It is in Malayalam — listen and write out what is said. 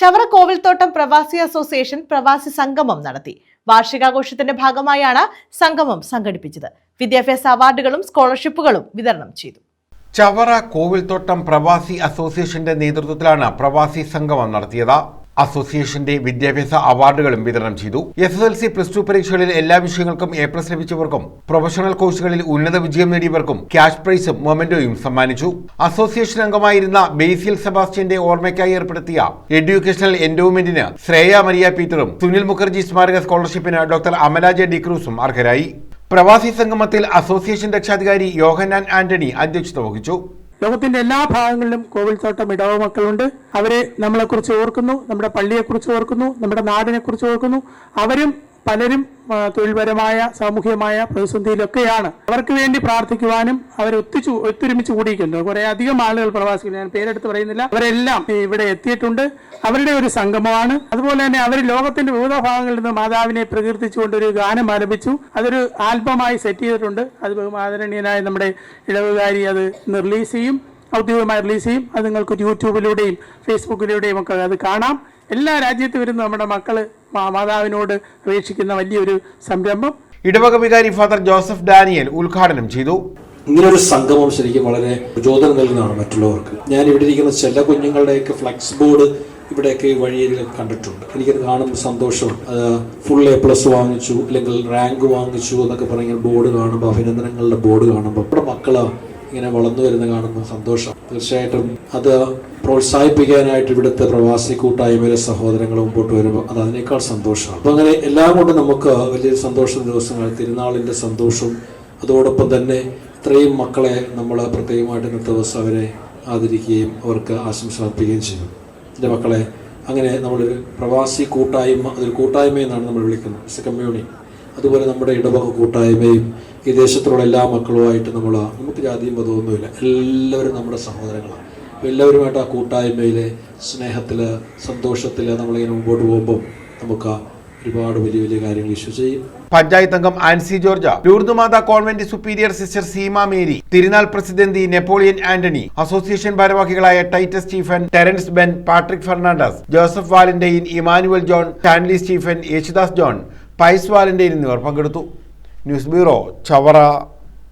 ചവറ കോവിൽത്തോട്ടം പ്രവാസി അസോസിയേഷൻ പ്രവാസി സംഗമം നടത്തി. വാർഷികാഘോഷത്തിന്റെ ഭാഗമായാണ് സംഗമം സംഘടിപ്പിച്ചത്. വിദ്യാഭ്യാസ അവാർഡുകളും സ്കോളർഷിപ്പുകളും വിതരണം ചെയ്തു. ചവറ കോവിൽത്തോട്ടം പ്രവാസി അസോസിയേഷന്റെ നേതൃത്വത്തിലാണ് പ്രവാസി സംഗമം നടത്തിയത്. അസോസിയേഷന്റെ വിദ്യാഭ്യാസ അവാർഡുകളും വിതരണം ചെയ്തു. S S L C plus two പരീക്ഷകളിൽ എല്ലാ വിഷയങ്ങൾക്കും എ പ്ലസ് ലഭിച്ചവർക്കും പ്രൊഫഷണൽ കോഴ്സുകളിൽ ഉന്നത വിജയം നേടിയവർക്കും ക്യാഷ് പ്രൈസും മൊമെന്റോയും സമ്മാനിച്ചു. അസോസിയേഷൻ അംഗമായിരുന്ന ബേസിൽ സെബാസ്റ്റ്യന്റെ ഓർമ്മയ്ക്കായി ഏർപ്പെടുത്തിയ എഡ്യൂക്കേഷണൽ എൻഡോമെന്റിന് ശ്രേയ മരിയ പീറ്ററും സുനിൽ മുഖർജി സ്മാരക സ്കോളർഷിപ്പിന് ഡോക്ടർ അമലാജ ഡി ഡിക്രൂസും അർഹരായി. പ്രവാസി സംഗമത്തിൽ അസോസിയേഷൻ രക്ഷാധികാരി യോഹനാൻ ആന്റണി അധ്യക്ഷത വഹിച്ചു. ലോകത്തിന്റെ എല്ലാ ഭാഗങ്ങളിലും കോവിൽത്തോട്ടം ഇടവ മക്കളുണ്ട്. അവരെ നമ്മളെക്കുറിച്ച് ഓർക്കുന്നു നമ്മുടെ പള്ളിയെക്കുറിച്ച് ഓർക്കുന്നു നമ്മുടെ നാടിനെക്കുറിച്ച് ഓർക്കുന്നു. അവരും പലരും തൊഴിൽപരമായ സാമൂഹികമായ പ്രതിസന്ധിയിലൊക്കെയാണ് അവർക്ക് വേണ്ടി പ്രാർത്ഥിക്കുവാനും അവർ ഒത്തിച്ചു ഒത്തൊരുമിച്ച് കൂടിയിരിക്കുന്നു കുറെ അധികം ആളുകൾ പ്രവാസികൾ ഞാൻ പേരെടുത്ത് പറയുന്നില്ല. അവരെല്ലാം ഇവിടെ എത്തിയിട്ടുണ്ട്. അവരുടെ ഒരു സംഗമമാണ്. അതുപോലെ തന്നെ അവർ ലോകത്തിന്റെ വിവിധ ഭാഗങ്ങളിൽ നിന്ന് മാതാവിനെ പ്രകീർത്തിച്ചുകൊണ്ട് ഒരു ഗാനം ആലപിച്ചു. അതൊരു ആൽബമായി സെറ്റ് ചെയ്തിട്ടുണ്ട്. അത് ബഹുമാദരണീയനായ നമ്മുടെ ഇടവുകാരി അത് റിലീസ് ചെയ്യും. ഔദ്യോഗികമായി റിലീസ് ചെയ്യും. അത് നിങ്ങൾക്ക് യൂട്യൂബിലൂടെയും ഫേസ്ബുക്കിലൂടെയും ഒക്കെ അത് കാണാം. എല്ലാ രാജ്യത്തും വരുന്ന നമ്മുടെ മക്കൾ മാതാവിനോട് അപേക്ഷിക്കുന്ന വലിയൊരു സംരംഭം. ഇടവക വികാരി ഫാദർ ജോസഫ് ഡാനിയൽ ഉദ്ഘാടനം ചെയ്തു. ഇങ്ങനൊരു സംഗമം ശരിക്കും വളരെ പ്രചോദനം നൽകുന്നതാണ് മറ്റുള്ളവർക്ക്. ഞാൻ ഇവിടെ ഇരിക്കുന്ന ചില കുഞ്ഞുങ്ങളുടെയൊക്കെ ഫ്ലക്സ് ബോർഡ് ഇവിടെയൊക്കെ ഈ വഴിയിൽ കണ്ടിട്ടുണ്ട്. എനിക്കത് കാണുമ്പോൾ സന്തോഷമാണ് അത് ഫുൾ എ പ്ലസ് വാങ്ങിച്ചു അല്ലെങ്കിൽ റാങ്ക് വാങ്ങിച്ചു എന്നൊക്കെ പറഞ്ഞ ബോർഡ് കാണുമ്പോൾ അഭിനന്ദനങ്ങളുടെ ബോർഡ് കാണുമ്പോൾ. ഇവിടെ മക്കൾ ഇങ്ങനെ വളർന്നു വരുന്ന കാണുന്ന സന്തോഷം. തീർച്ചയായിട്ടും അത് പ്രോത്സാഹിപ്പിക്കാനായിട്ട് ഇവിടുത്തെ പ്രവാസി കൂട്ടായ്മയിലെ സഹോദരങ്ങൾ മുമ്പോട്ട് വരുമ്പോൾ അത് അതിനേക്കാൾ സന്തോഷമാണ്. അപ്പോൾ അങ്ങനെ എല്ലാം കൊണ്ടും നമുക്ക് വലിയൊരു സന്തോഷ ദിവസങ്ങൾ തിരുനാളിന്റെ സന്തോഷം അതോടൊപ്പം തന്നെ ഇത്രയും മക്കളെ നമ്മൾ പ്രത്യേകമായിട്ട് ഇന്നത്തെ ദിവസം അവരെ ആദരിക്കുകയും അവർക്ക് ആശംസ അർപ്പിക്കുകയും ചെയ്യും. എന്റെ മക്കളെ അങ്ങനെ നമ്മളൊരു പ്രവാസി കൂട്ടായ്മ അതൊരു കൂട്ടായ്മ എന്നാണ് നമ്മൾ വിളിക്കുന്നത്. ഇറ്റ്സ് എ കമ്മ്യൂണി അതുപോലെ നമ്മുടെ ഇടവക കൂട്ടായ്മയും ഈ ദേശത്തുള്ള എല്ലാ മക്കളുമായിട്ട് നമ്മൾ നമുക്ക് ജാതിയും മതമൊന്നുമില്ല എല്ലാവരും നമ്മുടെ സഹോദരങ്ങളാണ്. അപ്പോൾ എല്ലാവരുമായിട്ട് ആ കൂട്ടായ്മയിൽ സ്നേഹത്തിൽ സന്തോഷത്തിൽ നമ്മളിങ്ങനെ മുമ്പോട്ട് പോകുമ്പം നമുക്ക് ഒരുപാട് വലിയ വലിയ കാര്യങ്ങൾ ഇഷ്യൂ ചെയ്യും. പഞ്ചായത്ത് അംഗം Ancy George Lourdumatha convent superior sister Seema Mary തിരുനാൾ പ്രസിഡന്റ് നെപ്പോളിയൻ ആന്റണി അസോസിയേഷൻ ഭാരവാഹികളായ Titus Stephen Terrance Ben Patrick Fernandes Joseph Valentine Emmanuel John Stanley Stephen Yesudas John Pais നിന്ന് എന്നിവർ പങ്കെടുത്തു. News bureau Chavara.